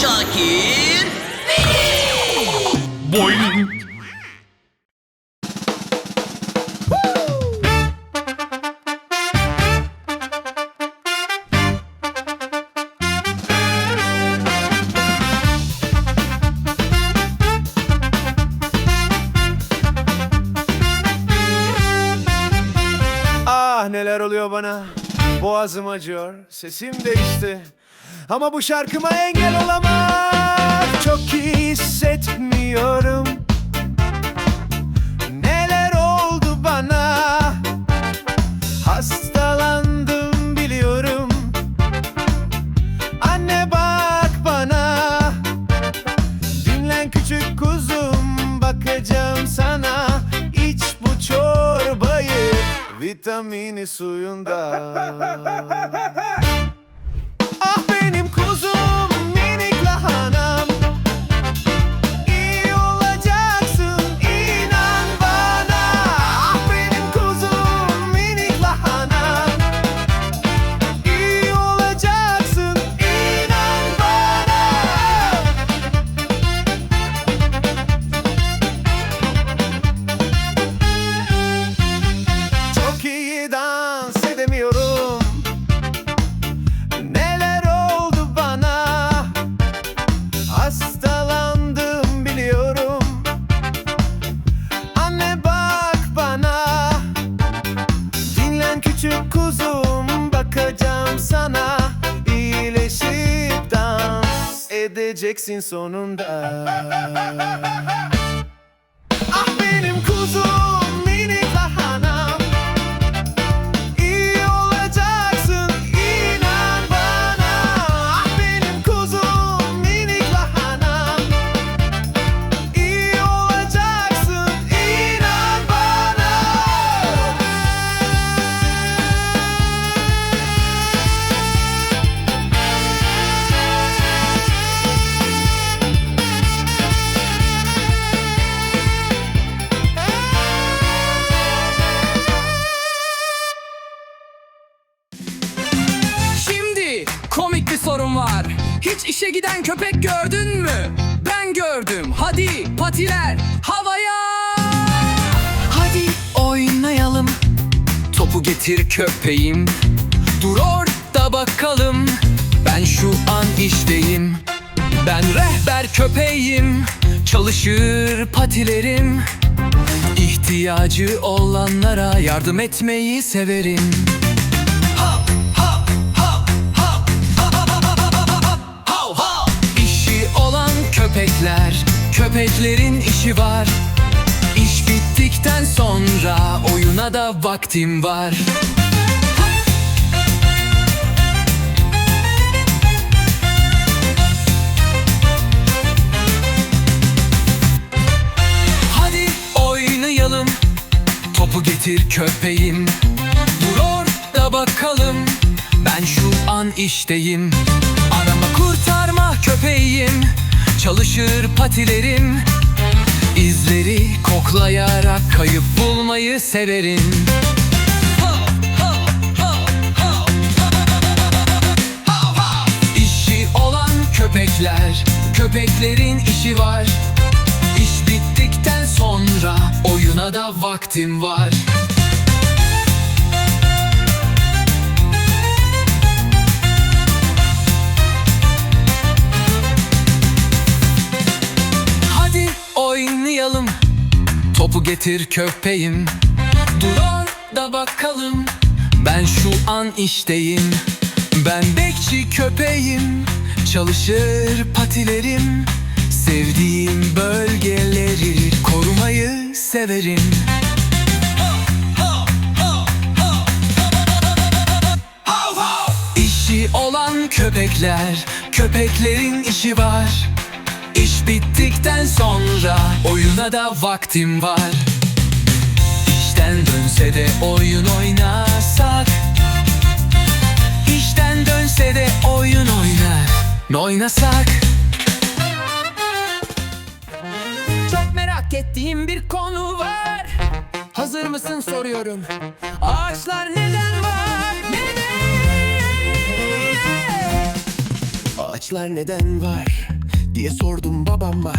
Şakir. Boing. Ah neler oluyor bana Boğazım acıyor Sesim değişti Ama bu şarkıma engel olamaz. Çok hissetmiyorum. Neler oldu bana? Hastalandım biliyorum. Anne bak bana. Dinlen küçük kuzum bakacağım sana. İç bu çorbayı vitamini suyunda edeceksin sonunda. Ah benim kuzum sorun var. Hiç işe giden köpek gördün mü? Ben gördüm. Hadi patiler havaya. Hadi oynayalım. Topu getir köpeğim. Dur orada bakalım. Ben şu an işteyim. Ben rehber köpeğim. Çalışır patilerim. İhtiyacı olanlara yardım etmeyi severim. Köpeklerin işi var. İş bittikten sonra Oyuna da vaktim var. Hadi oynayalım Topu getir köpeğim. Dur orada bakalım Ben şu an işteyim. Arama kurtarma köpeğim Çalışır patilerim. İzleri koklayarak kayıp bulmayı severim. İşi olan köpekler Köpeklerin işi var. İş bittikten sonra Oyuna da vaktim var Topu getir köpeğim. Dur orada bakalım Ben şu an işteyim. Ben bekçi köpeğim Çalışır patilerim. Sevdiğim bölgeleri Korumayı severim. İşi olan köpekler Köpeklerin işi var İş bittikten sonra oyuna da vaktim var. İşten dönse de oyun oynasak. İşten dönse de oyun oynar Oynasak. Çok merak ettiğim bir konu var. Hazır mısın soruyorum. Ağaçlar neden var? Neden? Ağaçlar neden var diye sordum babama.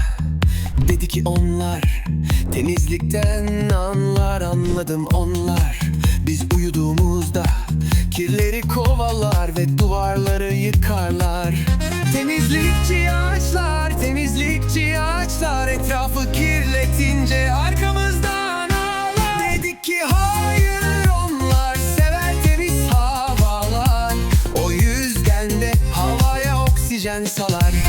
Dedi ki onlar temizlikten anlar anladım onlar. Biz uyuduğumuzda kirleri kovalar ve duvarları yıkarlar. Temizlikçi ağaçlar, temizlikçi ağaçlar Etrafı kirletince arkamızdan ağlar. Dedik ki hayır onlar sever temiz havalar. O yüzden de havaya oksijen salar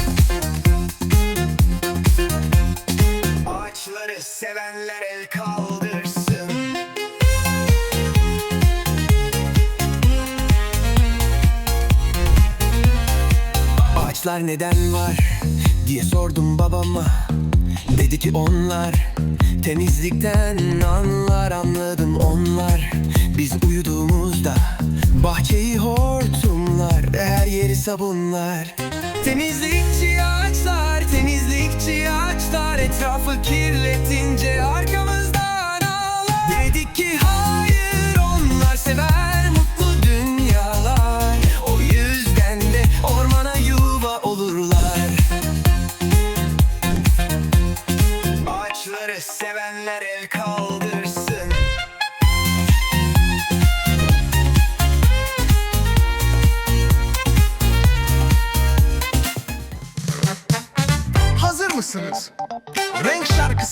Ağaçlar neden var diye sordum babama. Dedi ki onlar temizlikten anlar anladım onlar. Biz uyuduğumuzda bahçeyi hortumlar her yeri sabunlar. Temizlikçi ağaçlar temizlikçi ağaçlar. Etrafı kirletince arkamızdan ağlar. Dedik ki hayır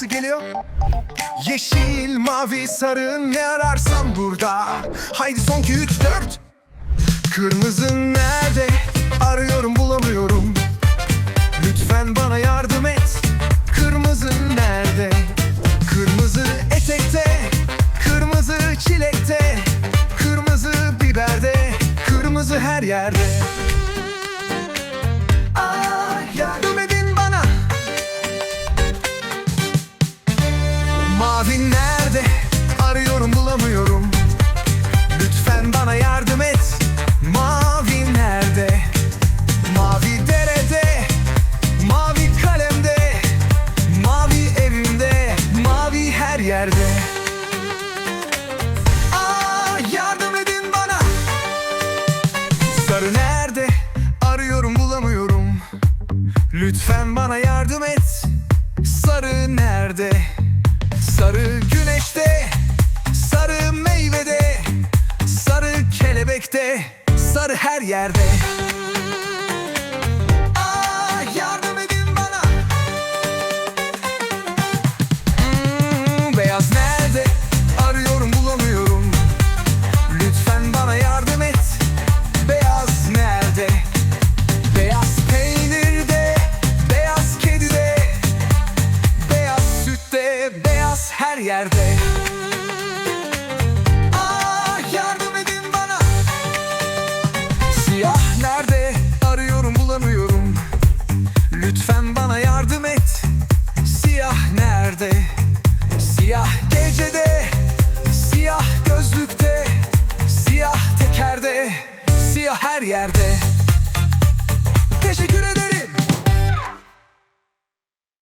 Şarkısı geliyor. Yeşil, mavi, sarı ne ararsan burada. Haydi son 2, 3, 4. Kırmızı nerede? Arıyorum bulamıyorum. Lütfen bana yardım et. Kırmızı nerede? Kırmızı etekte, kırmızı çilekte, kırmızı biberde, kırmızı her yerde. Mavi nerede? Arıyorum bulamıyorum. Lütfen bana yardım et. Mavi nerede? Mavi derede, mavi kalemde, mavi evimde, mavi her yerde. Aa, yardım edin bana. Sarı nerede? Arıyorum bulamıyorum. Lütfen bana yardım et. Her yerde.